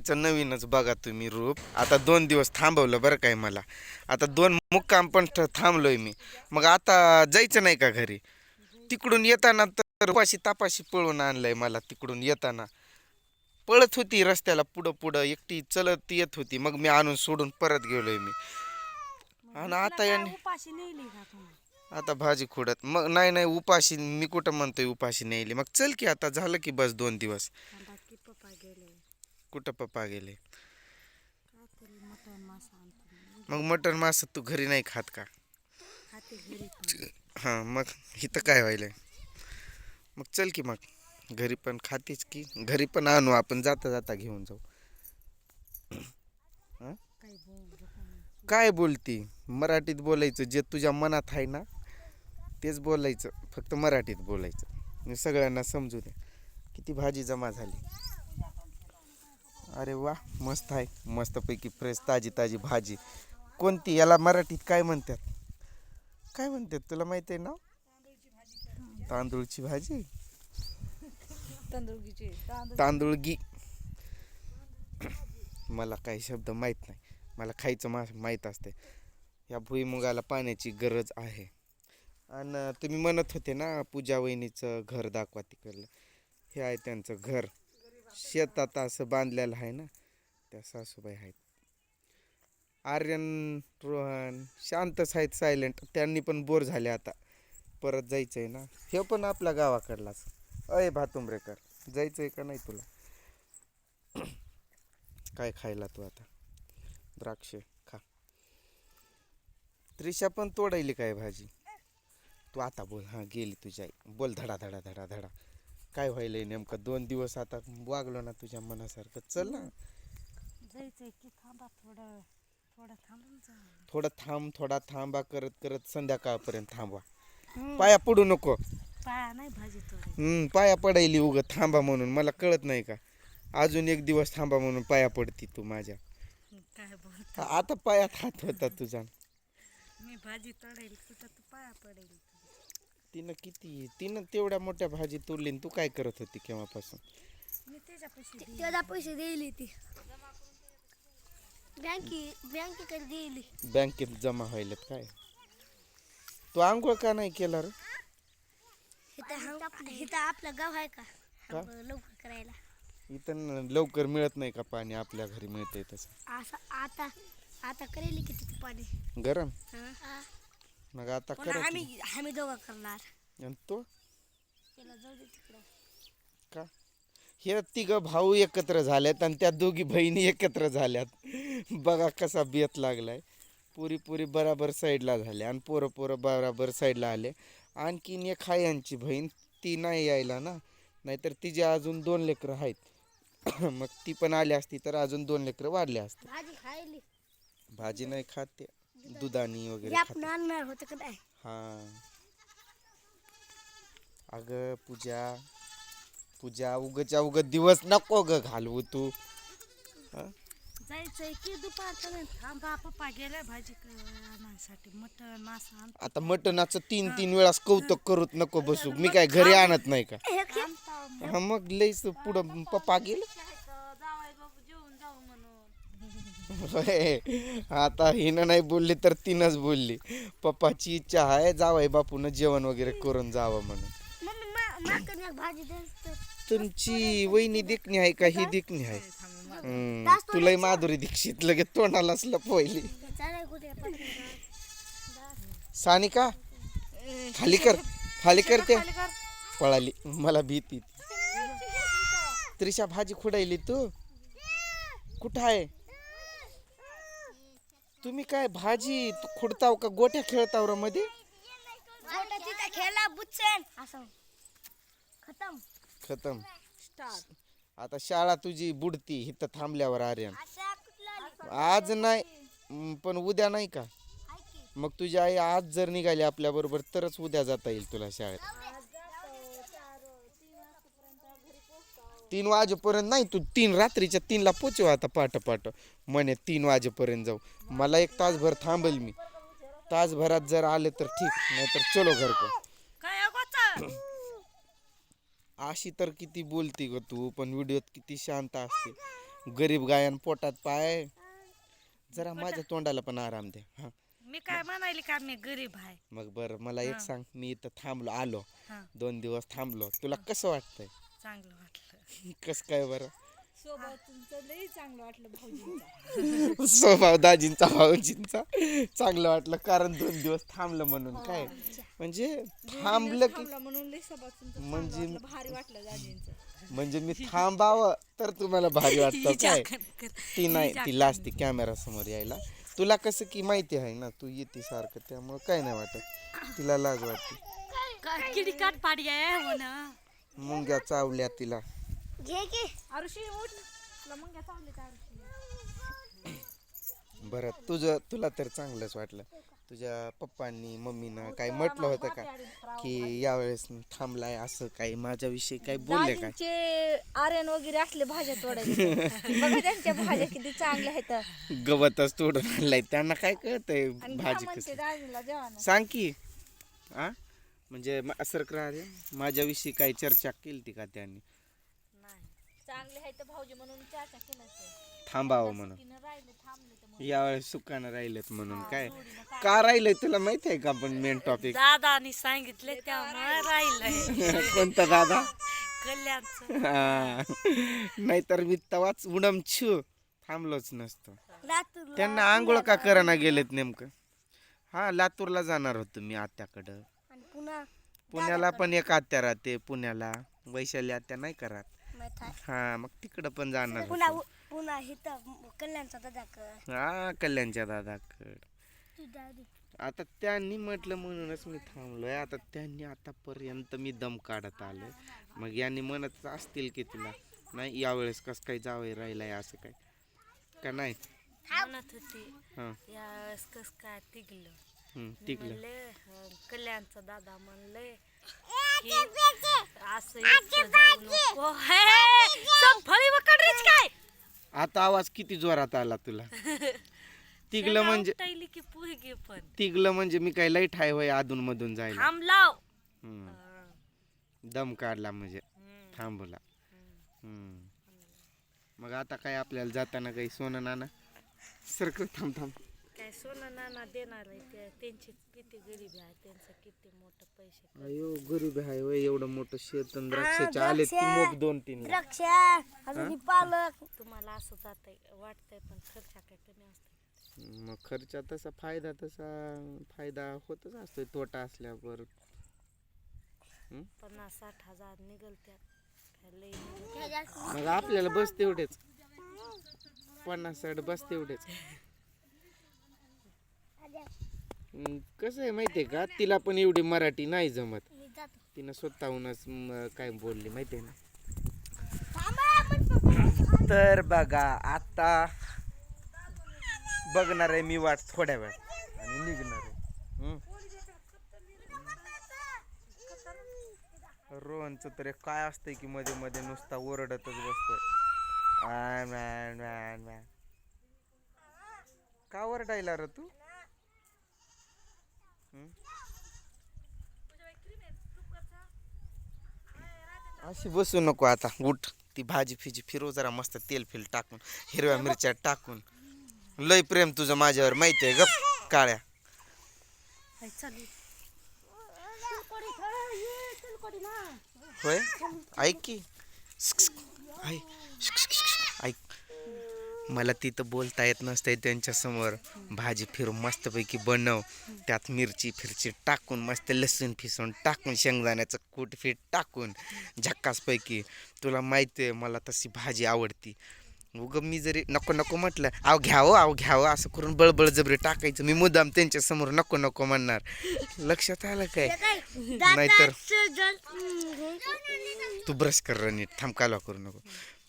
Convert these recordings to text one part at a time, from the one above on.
तिचं नवीनच बघा तुम्ही रूप. आता दोन दिवस थांबवलं बरं काय मला. आता दोन मुक्काम पण थांबलोय मी. मग आता जायचं नाही का घरी? तिकडून येताना तर उपाशी तापाशी पळून आणलंय मला तिकडून येताना. पळत होती रस्त्याला पुढं पुढं एकटी चलत येत होती. मग मी आणून सोडून परत गेलोय मी. आणि आता याने आता भाजी खोडत. मग नाही नाही उपाशी मी कुठं म्हणतोय उपाशी नेली? मग चल की आता झालं की बस दोन दिवस. कुठं पप्पा गेले? काहीतरी मटण मासा आणतो मग मटण मास तू घरी नाही खात का? खाते घरी पण. हां मग इथं काय व्हायलंय? मग चल की मग. घरी पण खातीच की. घरी पण आणू आपण जाता जाता घेऊन जाऊ. काही बोल दुकान काय बोलती? मराठीत बोलायचं जे तुझ्या मनात आहे ना तेच बोलायचं. फक्त मराठीत बोलायचं. मी सगळ्यांना समजू दे. किती भाजी जमा झाली. अरे वा मस्त आहे. मस्तपैकी फ्रेश ताजी ताजी भाजी. कोणती? याला मराठीत काय म्हणतात? काय म्हणतात? तुला माहिती आहे ना तांदूळची भाजी? तांदूळगी. मला काही शब्द माहीत नाही. मला खायचं मा माहीत असते या भुईमुगाला पाण्याची गरज आहे. आणि तुम्ही म्हणत होते ना पूजा वहिनीचं घर दाखवा तिकडलं. हे आहे त्यांचं घर. शेतात असं बांधलेलं आहे ना त्या सासूबाई आहेत. आर्यन रोहन शांतच आहेत सायलेंट. त्यांनी पण बोर झाले आता. परत जायचं आहे ना. हे पण आपल्या गावाकडलाच. अय भातुंबरेकर जायचं आहे का नाही तुला? काय खायला तू आता? द्राक्ष खा. त्रिशा पण तोडायली काय भाजी? तू आता बोल हां गेली तुझी आई. बोल धडा धडा धडा धडा. काय व्हायलंय नेमकं? दोन दिवस आता वागलो ना तुझ्या मनासारखं. चल ना. जायचंय की थांबा थोडं थोडं थांबून जा. थोडं थांब थोडा थांबा करत करत संध्याकाळपर्यंत थांबवा. पाया पडू नको. पाया नाही भाजी थोडी हम्म, पाया पडायली उगं. थांबा म्हणून. मला कळत नाही का? अजून एक दिवस थांबा म्हणून पाया पडती तू माझ्या. काय आता पायात हात होता तुझा. मी भाजी तळेल कुठं तू पाया पडेल. तिनं किती तिनं तेवढ्या मोठ्या भाजी तोडली तू काय करत होती केव्हापासून? मी त्याच्यापाशी देईन. त्याला पैसे दिले ती. बँकी बँकेकडे दिली बँकेत जमा व्हायलेत काय? तू आंघोळ का नाही केला रे? इथं हम- इथं आपलं गाव आहे का? लवकर करायला. इथं न- लवकर मिळत नाही का पाणी? आपल्या घरी मिळतंय तसं. असं आता आता करेल की तिथे पाणी. गरम? हा. मग आता करा की. आम्ही आम्ही दोघं करणार. आणि तो? त्याला जाऊ दे तिकडं. का? हे तिघ भाऊ एकत्र झाल्यात आणि त्या दोघी बहिणी एकत्र झाल्यात. बघा कसा बेत लागलाय. पुरी पुरी बराबर साईडला झाल्या आणि पोरं पोरं बराबर साईडला आले. आणखीन एक आहे यांची बहीण. ती नाही यायला ना. नाहीतर तिचे अजून दोन लेकरं आहेत. मग ती पण आली असती तर अजून दोन लेकरं वाढले असते. भाजी खायली. भाजी नाही खात ते. दुधानी वगैरे आपण आणणार होतं का नाही? हा. अगं पूजा. पूजा उगच्या उगत दिवस नको ग घालवू तू. जायचंय की दुपारपर्यंत थांबा पप्पा गेले भाजी क- आणायसाठी मटण मासा आता मटणाचं तीन तीन वेळास कौतुक करूत नको बसू. मी काय घरी आणत नाही का? हा मग लईच पुढं पप्पा गेले जावाय बाबू जेवून जाऊ म्हणून होय. आता हिनं नाही बोलली तर तिनंच बोलली. पप्पाची इच्छा आहे जावाय बापून जेवण वगैरे करून जावं म्हणून. तुमची वहिनी देखणी आहे का? ही देखणी आहे. तुलाही माधुरी दीक्षित लगेच तोंडालाच लपवली सानिका खाली कर खाली करते पळाली मला भीती. त्रिशा भाजी खुडायली तू? कुठं आहे? तुम्ही काय भाजी तू खुडताव का गोट्या खेळताव र मध्ये खेळला असं. खतम. खतम. आता शाळा तुझी बुडती इथं थांबल्यावर आर्यन. आज नाही पण उद्या नाही का? मग तुझी आई आज जर निघाली आपल्या बरोबर तरच उद्या जाता येईल तुला शाळेत. तीन वाजेपर्यंत नाही तू तीन रात्रीच्या तीनला पोचव आता पाट पाट म्हणे तीन वाजेपर्यंत जाऊ. मला एक तासभर थांबेल मी. तासभरात जर आले तर ठीक नाहीतर चलो घर को अशी तर किती बोलती ग तू पण व्हिडिओत किती शांत असते. गरीब गायन पोटात पाय. जरा माझ्या तोंडाला पण आराम दे हा. मी काय म्हणायली का मी गरीब आहे. मग बरं मला एक सांग मी इथं थांबलो आलो. दोन दिवस थांबलो. तुला कसं वाटतंय? चांगलं वाटलं. कसं काय बरं? स्वभाव तुमचं लई चांगलं वाटलं भाऊजींचा. स्वभाव दाजींचा भाऊजींचा चांगलं वाटलं. कारण दोन दिवस थांबलं म्हणून काय? म्हणजे थांबलं की थांबला म्हणून लई स्वभाव तुमचं म्हणजे- वाटलं, भारी वाटलं दाजींचं. म्हणजे मी थांबावं तर तुम्हाला भारी वाटतं काय? ती नाही ती लाजते कॅमेरा समोर यायला. तुला कसं की माहिती आहे ना तू येते सारखं त्यामुळं काय नाही वाटत. तिला लाज वाटते. किडी काट पाडी आहे हो ना. मुंग्या चावल्या तिला. घे की. आरुषी उठ. तुला चावले का बरं तुझं तुला तर चांगलंच वाटलं. तुझ्या पप्पांनी मम्मीनं काही म्हटलं होतं का? की यावेळेस थांबलाय असं काही माझ्याविषयी काही बोलले काय दाजींचे आर्यन वगैरे असले भाज्या तोडायचे. बघा त्यांच्या भाज्या किती चांगल्या आहेत. गवतच तोडून आणलाय. त्यांना काय कळतंय घ्या भाजी म्हणते कसं दाजीला जेवण सांग की. आ? म्हणजे म- असं राहिले माझ्याविषयी काही चर्चा केली ती का त्यांनी? चांगले भाऊजी म्हणून केलं थांबावं म्हणून. तिनं राहिले थांबले तर मग यावेळेस सुकानं राहिलेत म्हणून. काय का राहिलंय तुला माहिती आहे का पण मेन टॉपिक दादानी सांगितले त्यामुळे राहिलंय. कोणता दादा? कल्याणचं. हा. नाहीतर मी तवाच उडम छू. थांबलोच नसतो. लातूर त्यांना आंघोळ का करायला गेलेत नेमकं? हा लातूरला जाणार होतो मी आत्याकडं. आणि पुन्हा पुण्याला पण एक आत्या राहते पुण्याला. वैशाली आत्या नाही करत. हा मग तिकडं पण जाणार पुन्हा होतो. पुन्हा इथं कल्याणचा दादा हा कल्याणच्या दादाकड. आता त्यांनी म्हटलं म्हणूनच मी थांबलोय. आता त्यांनी आतापर्यंत मी दम काढत आलोय. मग यांनी म्हणत असतील की तुला नाही यावेळेस कसं काय जावं राहिलाय असं काय? का नाही? म्हणत होती हां. यावेळेस कस काय तिगलं हं, टिकलं. कल्याणचा दादा म्हणले काय? आता आवाज किती जोरात आला तुला? तिगलं म्हणजे तिगलं म्हणजे मी काय लाइट आहे होय अधून मधून जायला दम काढला म्हणजे. थांबला. हं. मग आता काय आपल्याला जाताना काही सोनं नाना सरकं थांब थांब. काय सोनं नाना देणार आहे ते त्यांची किती गरीबी आहे त्यांचं किती मोठं पैसे अयो गरीब आहे होय एवढं मोठं शेत आणि द्राक्षाचे आले ती मोग दोन तीन लाख. द्राक्ष अजून ही? पालक. तुम्हाला असं जात वाटतंय पण खर्च काय कमी असतो मग खर्चा तसा फायदा तसा फायदा होतच असतो तोटा असल्यावर. पन्नास साठ हजार निघलत्यात काय लई मग आपल्याला बस तेवढेच पन्नास साठ बस तेवढेच कसं आहे माहितीये का? तिला पण एवढी मराठी नाही जमत. तिनं स्वतःहूनच म, काय बोलली माहितीये ना. तर बघा आता बघणार आहे मी वाट थोड्या वेळ. आणि निघणार आहे. हम्म. रोहनचं तर एक काय असतंय की मध्ये मध्ये नुसता ओरडतच बसतोय. का ओरडायला र तू? अशी बसू नको आता उठ. ती भाजी फिजी फिरव जरा मस्त तेल फिल टाकून हिरव्या मिरच्या टाकून. लय प्रेम तुझं माझ्यावर माहिती आहे गप काळ्या. होय ऐक की. स्क, मला तिथं बोलता येत नसतंय त्यांच्यासमोर. भाजी फिरून मस्तपैकी बनव. त्यात मिरची फिरची टाकून मस्त लसूण फिसून टाकून शेंगदाण्याचं कूट फीट टाकून झक्कासपैकी. तुला माहिती आहे मला तशी भाजी आवडती. उग मी जरी नको नको म्हटलं आव घ्यावं आव घ्यावं असं करून बळबळ जबरी टाकायचं. मी मुद्दाम त्यांच्यासमोर नको नको म्हणणार. लक्षात आलं काय? नाहीतर. तू ब्रश कर नीट थांब कालवा करू नको.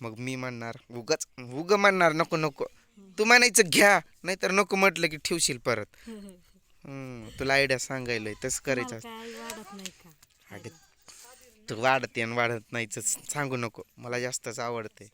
मग मी म्हणणार उगाच उग म्हणणार नको नको. तू म्हणायचं घ्या. नाहीतर नको म्हटलं की ठेवशील परत. हम्म, तुला आयडिया सांगायला तसं करायचं असतं. काय वाढत नाही का? अगं तू वाढते आणि वाढत नाहीच सांगू नको. मला जास्तच आवडते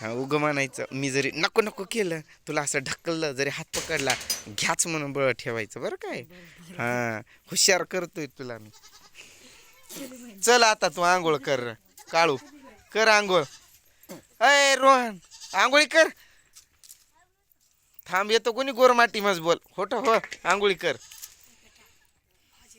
हा उग म्हणायचं मी जरी नको नको केलं तुला असं ढकललं जरी हात पकडला घ्याच म्हणून बळ ठेवायचं बरं काय? हा हुशार करतोय तुला मी. चल आता तू आंघोळ कर काळू कर आंघोळ. अय रोहन आंघोळी कर. थांब येतो कोणी गोरमाटी मज बोल. होट हो आंघोळी कर.